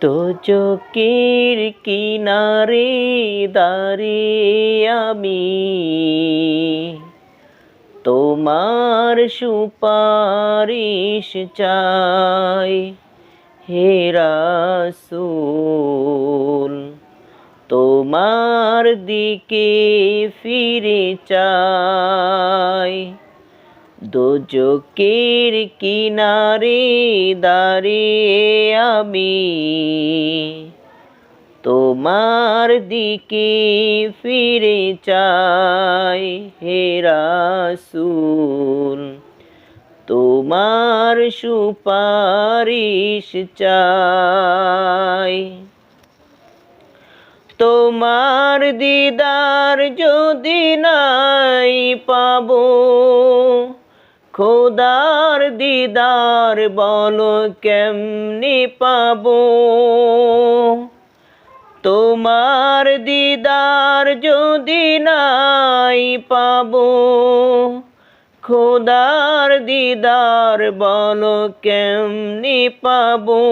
দোজকের কিনারে দাঁড়িয়ে আমি। তোমার সুপারিশ চাই হে রাসূল। তোমার দিকে ফিরে চাই। দোজকের কিনারে দাঁড়িয়ে আমি। তোমার দিকে ফিরে চাই হে রাসূল। তোমার সুপারিশ চাই। তোমার দিদার যদি নাই পাবো খোদার দিদার বলো কেমনি পাবো? তোমার দিদার যদি নাই পাবো, খোদার দিদার বলো কেমনি পাবো?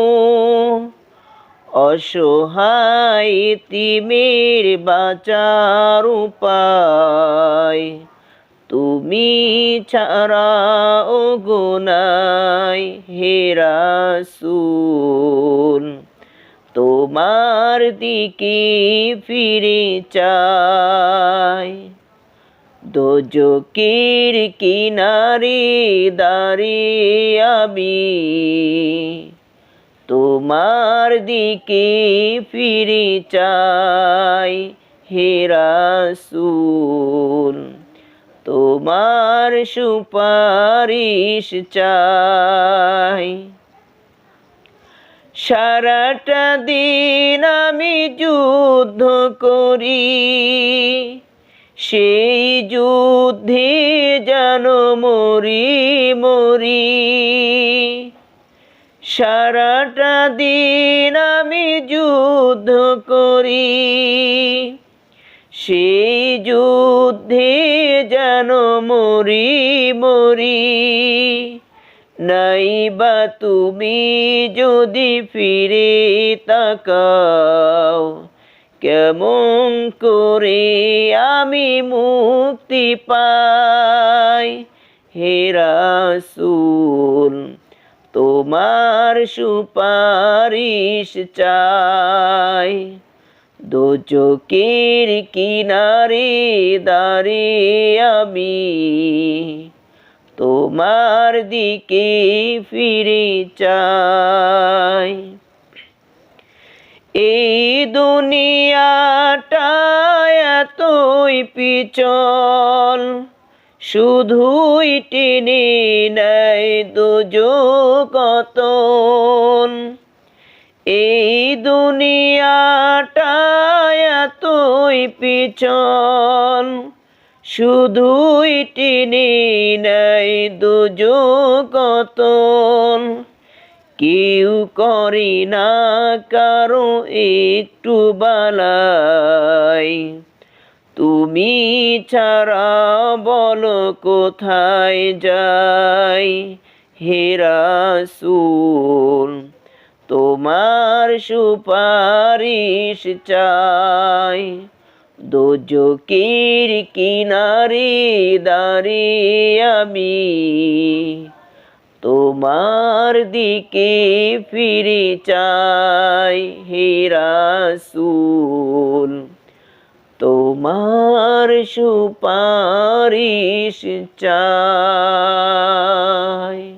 অসহায় তিমির বাঁচার উপায় তুমি ছাড়া ও গোনাই হে রাসূল। তোমার দিকে ফিরে চাই। দোজকের কিনারে দাঁড়িয়ে আমি। তোমার দিকে ফিরে চাই হে রাসূল। তোমার সুপারিশ চাই। সারাটা দিন আমি যুদ্ধ করি, সেই যুদ্ধে যেন মরি মরি। সারাটা দিন আমি যুদ্ধ করি, সেই যুদ্ধে মরি মরি। নাই বা তুমি যদি ফিরে তাকাও, কেমন করে আমি মুক্তি পাই? হে রাসূল, তোমার সুপারিশ চাই। দোচকের কিনারে দাঁড়িয়ে আমি তোমার দিকে ফিরে চাই। এই দুনিয়াটা এতই পিচল, শুধুই টেনে নেয় দুজগতন এই দুনিয়াটা এতই পিছন, শুধুই টেনে নেয় দুজগতন কেউ করি না কারও একটু বালাই। তুমি ছাড়া বল কোথায় যাই হে রাসূল? তোমার সুপারিশ চাই। দোজকের কিনারে দাঁড়িয়ে আমি তোমার দিকে ফিরে চাই হে রাসূল। তোমার সুপারিশ চাই।